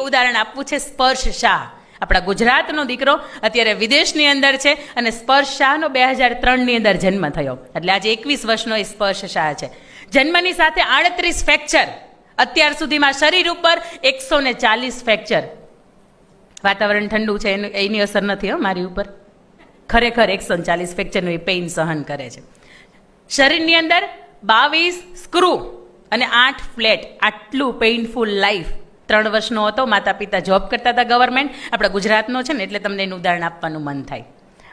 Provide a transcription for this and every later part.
ઉદાહરણ આપવું છે સ્પર્શ શાહ. આપણા ગુજરાતનો દીકરો અત્યારે વિદેશની અંદર છે અને સ્પર્શ શાહનો બે હજાર ત્રણની અંદર જન્મ થયો. એટલે આજે એકવીસ વર્ષનો એ સ્પર્શ શાહ છે. જન્મની સાથે આડત્રીસ ફ્રેક્ચર. અત્યાર સુધીમાં શરીર ઉપર એકસો ને ચાલીસ ફ્રેક્ચર. વાતાવરણ ઠંડુ છે, એનું એની અસર નથી હો મારી ઉપર. ખરેખર એકસો ને ચાલીસ ફ્રેક્ચરનું એ પેઇન સહન કરે છે. શરીરની અંદર બાવીસ સ્ક્રૂ અને આઠ ફ્લેટ. આટલું પેઇનફુલ લાઈફ ત્રણ વર્ષનો હતો માતા પિતા જોબ કરતા હતા ગવર્મેન્ટ આપણા ગુજરાતનો છે ને, એટલે તમને એનું ઉદાહરણ આપવાનું મન થાય.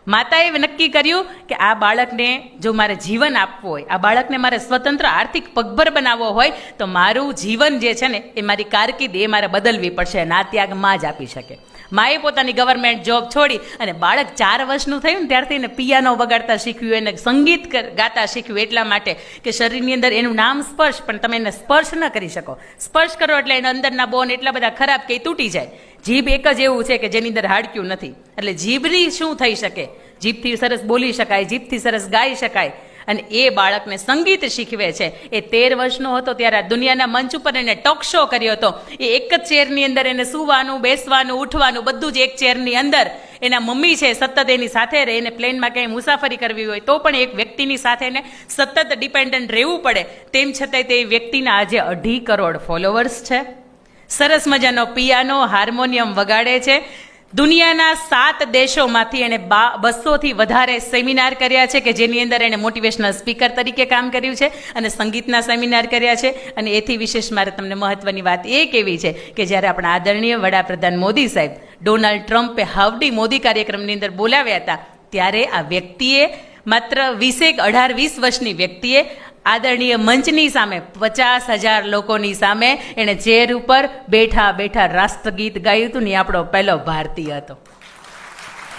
માતાએ નક્કી કર્યું કે આ બાળકને જો મારે જીવન આપવું હોય, આ બાળકને મારે સ્વતંત્ર આર્થિક પગભર બનાવવો હોય, તો મારું જીવન જે છે ને, એ મારી કારકિર્દી, એ મારે બદલવી પડશે અને આ ત્યાગમાં જ આપી શકે. માએ પોતાની ગવર્મેન્ટ જોબ છોડી અને બાળક ચાર વર્ષનું થયું ને ત્યારથી એને પિયાનો વગાડતા શીખ્યું, એને સંગીત ગાતા શીખ્યું, એટલા માટે કે શરીરની અંદર એનું નામ સ્પર્શ, પણ તમે એને સ્પર્શ ન કરી શકો. સ્પર્શ કરો એટલે એના અંદરના બોન એટલા બધા ખરાબ કે તૂટી જાય. જીભ એક જ એવું છે કે જેની અંદર હાડક્યું નથી. એટલે જીભની શું થઈ શકે? જીભથી સરસ બોલી શકાય, જીભથી સરસ ગાઈ શકાય. અને એ બાળકને સંગીત શીખવે છે. એ તેર વર્ષનો હતો ત્યારે દુનિયાના મંચ ઉપર એને ટોક શો કર્યો હતો. એ એક જ ચેરની અંદર એને સૂવાનું, બેસવાનું, ઉઠવાનું, બધું જ એક ચેરની અંદર એના મમ્મી છે સતત એની સાથે રહે, એને પ્લેનમાં ક્યાંય મુસાફરી કરવી હોય તો પણ એક વ્યક્તિની સાથે એને સતત ડિપેન્ડન્ટ રહેવું પડે. તેમ છતાંય તે વ્યક્તિના આજે અઢી કરોડ ફોલોવર્સ છે. સરસ મજાનો પિયાનો, હાર્મોનિયમ વગાડે છે. દુનિયાના સાત દેશોમાંથી એણે બસોથી વધારે સેમિનાર કર્યા છે કે જેની અંદર એણે મોટિવેશનલ સ્પીકર તરીકે કામ કર્યું છે અને સંગીતના સેમિનાર કર્યા છે. અને એથી વિશેષ મારે તમને મહત્વની વાત એ કેવી છે કે જ્યારે આપણા આદરણીય વડાપ્રધાન મોદી સાહેબ ડોનાલ્ડ ટ્રમ્પે હાવડી મોદી કાર્યક્રમની અંદર બોલાવ્યા હતા, ત્યારે આ વ્યક્તિએ માત્ર વીસેક અઢાર વીસ વર્ષની વ્યક્તિએ આદરણીય મંચની સામે, પચાસ હજાર લોકોની સામે એણે ચેર ઉપર બેઠા બેઠા રાષ્ટ્રગીત ગાયું હતું ને આપણો પહેલો ભારતીય હતો.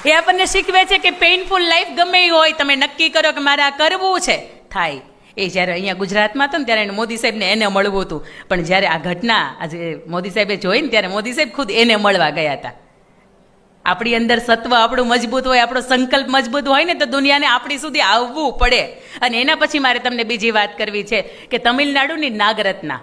એ આપણને શીખવે છે કે પેઇનફુલ લાઈફ ગમે એ હોય, તમે નક્કી કરો કે મારે આ કરવું છે. થાય. એ જ્યારે અહીંયા ગુજરાતમાં હતો ને ત્યારે એને મોદી સાહેબને એને મળવું હતું. પણ જ્યારે આ ઘટના આજે મોદી સાહેબે જોઈ ને ત્યારે મોદી સાહેબ ખુદ એને મળવા ગયા હતા. આપણી અંદર સત્વ આપણું મજબૂત હોય, આપણો સંકલ્પ મજબૂત હોય ને, તો દુનિયાને આપણી સુધી આવવું પડે. અને એના પછી મારે તમને બીજી વાત કરવી છે કે તમિલનાડુની નાગરત્ના.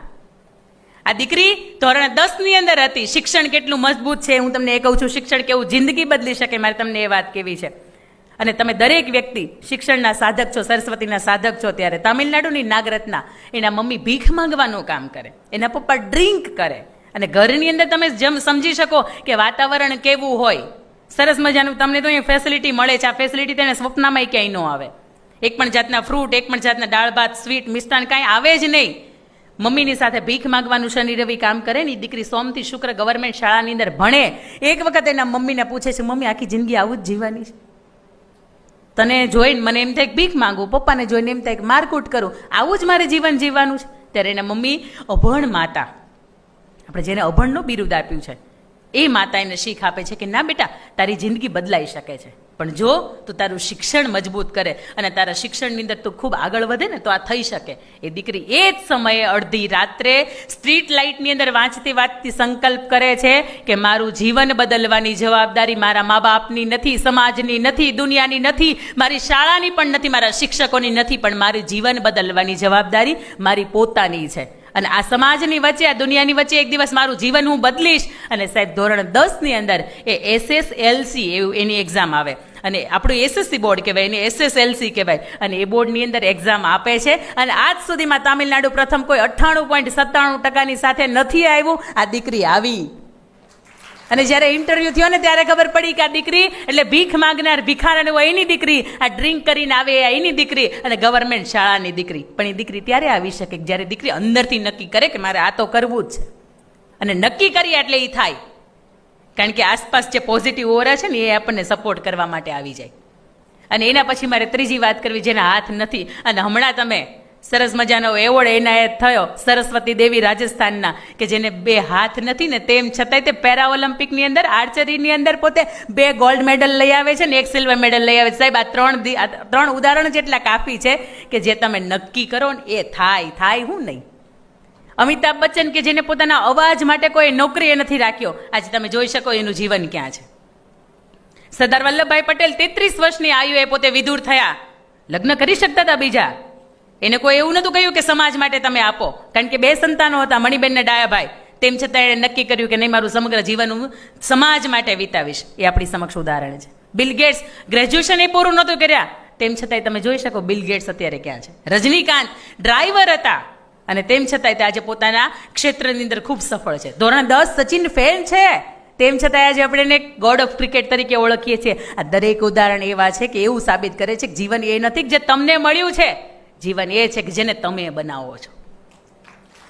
આ દીકરી ધોરણ દસની અંદર હતી. શિક્ષણ કેટલું મજબૂત છે, હું તમને એ કહું છું, શિક્ષણ કેવું જિંદગી બદલી શકે, મારે તમને એ વાત કેવી છે. અને તમે દરેક વ્યક્તિ શિક્ષણના સાધક છો, સરસ્વતીના સાધક છો ત્યારે તમિલનાડુની નાગરત્ના એના મમ્મી ભીખ માંગવાનું કામ કરે. એના પપ્પા ડ્રિંક કરે. અને ઘરની અંદર તમે જેમ સમજી શકો કે વાતાવરણ કેવું હોય. સરસ મજાનું તમને તો અહીંયા ફેસિલિટી મળે છે. આ ફેસિલિટી તેને સ્વપ્નમાં ક્યાંય ન આવે. એક પણ જાતના ફ્રૂટ એક પણ જાતના દાળ, ભાત સ્વીટ મિષ્ટાન કાંઈ આવે જ નહીં. મમ્મીની સાથે ભીખ માંગવાનું શનિ રવિ કામ કરે ને દીકરી સોમથી શુક્ર ગવર્મેન્ટ શાળાની અંદર ભણે. એક વખત એના મમ્મીને પૂછે છે, મમ્મી, આખી જિંદગી આવું જ જીવવાની છે? તને જોઈને મને એમ થાય ભીખ માંગુ, પપ્પાને જોઈને એમ થાય મારકૂટ કરું. આવું જ મારે જીવન જીવવાનું છે. ત્યારે એના મમ્મી, અભણ માતા આપણે જેને અભણનું બિરુદ આપ્યું છે, એ માતા એને શીખ આપે છે કે, ના બેટા, તારી જિંદગી બદલાઈ શકે છે. પણ જો તું તારું શિક્ષણ મજબૂત કરે અને તારા શિક્ષણની અંદર તું ખૂબ આગળ વધે ને, તો આ થઈ શકે. એ દીકરી એ જ સમયે અડધી રાત્રે સ્ટ્રીટ લાઇટની અંદર વાંચતી વાંચતી સંકલ્પ કરે છે કે, મારું જીવન બદલવાની જવાબદારી મારા મા બાપની નથી, સમાજની નથી, દુનિયાની નથી, મારી શાળાની પણ નથી, મારા શિક્ષકોની નથી, પણ મારી જીવન બદલવાની જવાબદારી મારી પોતાની છે. અને આ સમાજની વચ્ચે, આ દુનિયાની વચ્ચે એક દિવસ મારું જીવન હું બદલીશ. અને સાહેબ, ધોરણ દસની અંદર એ એસએસએલસી એવું એની એક્ઝામ આવે. અને આપણું એસએસસી બોર્ડ કહેવાય, એને એસએસએલસી કહેવાય. અને એ બોર્ડની અંદર એક્ઝામ આપે છે. અને આજ સુધીમાં તામિલનાડુ પ્રથમ કોઈ અઠ્ઠાણું પોઈન્ટ સત્તાણું ટકાની સાથે નથી આવ્યું. આ દીકરી આવી. અને જ્યારે ઇન્ટરવ્યુ થયો ને ત્યારે ખબર પડી કે આ દીકરી એટલે ભીખ માંગનાર ભિખારણ હોય એની દીકરી, આ ડ્રિંક કરીને આવે એની દીકરી અને ગવર્મેન્ટ શાળાની દીકરી. પણ એ દીકરી ત્યારે આવી શકે જ્યારે દીકરી અંદરથી નક્કી કરે કે મારે આ તો કરવું જ છે. અને નક્કી કરીએ એટલે એ થાય. કારણ કે આસપાસ જે પોઝિટિવ ઓરા છે ને એ આપણને સપોર્ટ કરવા માટે આવી જાય. અને એના પછી મારે ત્રીજી વાત કરવી જેના હાથ નથી. અને હમણાં તમે સરસ મજાનો એવોર્ડ એનાયત થયો સરસ્વતી દેવી રાજસ્થાનના, કે જેને બે હાથ નથી ને તેમ છતાંય તે પેરા ઓલિમ્પિકની અંદર, આર્ચરીની અંદર પોતે બે ગોલ્ડ મેડલ લઈ આવે છે ને એક સિલ્વર મેડલ લઈ આવે છે. સાહેબ, આ ત્રણ ત્રણ ઉદાહરણ જેટલા કાફી છે કે જે તમે નક્કી કરો ને એ થાય થાય હું નહીં. અમિતાભ બચ્ચન કે જેને પોતાના અવાજ માટે કોઈ નોકરીએ નથી રાખ્યો, આજે તમે જોઈ શકો એનું જીવન ક્યાં છે. સરદાર વલ્લભભાઈ પટેલ તેત્રીસ વર્ષની આયુએ પોતે વિદુર થયા. લગ્ન કરી શકતા હતા બીજા. એને કોઈ એવું નહોતું કહ્યું કે સમાજ માટે તમે આપો. કારણ કે બે સંતાનો હતા મણિબેન ને ડાયાભાઈ. તેમ છતાં એણે નક્કી કર્યું કે નહીં, મારું સમગ્ર જીવન હું સમાજ માટે વિતાવીશ. એ આપણી સમક્ષ ઉદાહરણ છે. બિલ ગેટ્સ ગ્રેજ્યુએશન એ પૂરું નહોતું કર્યા. તેમ છતાંય તમે જોઈ શકો બિલ ગેટ્સ અત્યારે ક્યાં છે. રજનીકાંત ડ્રાઈવર હતા. અને તેમ છતાંય તે આજે પોતાના ક્ષેત્રની અંદર ખૂબ સફળ છે. ધોરણ દસ સચિન ફેલ છે. તેમ છતાંય આજે આપણે એને ગોડ ઓફ ક્રિકેટ તરીકે ઓળખીએ છીએ. આ દરેક ઉદાહરણ એવા છે કે એવું સાબિત કરે છે કે જીવન એ નથી જે તમને મળ્યું છે. જીવન એ છે કે જેને તમે બનાવો છો.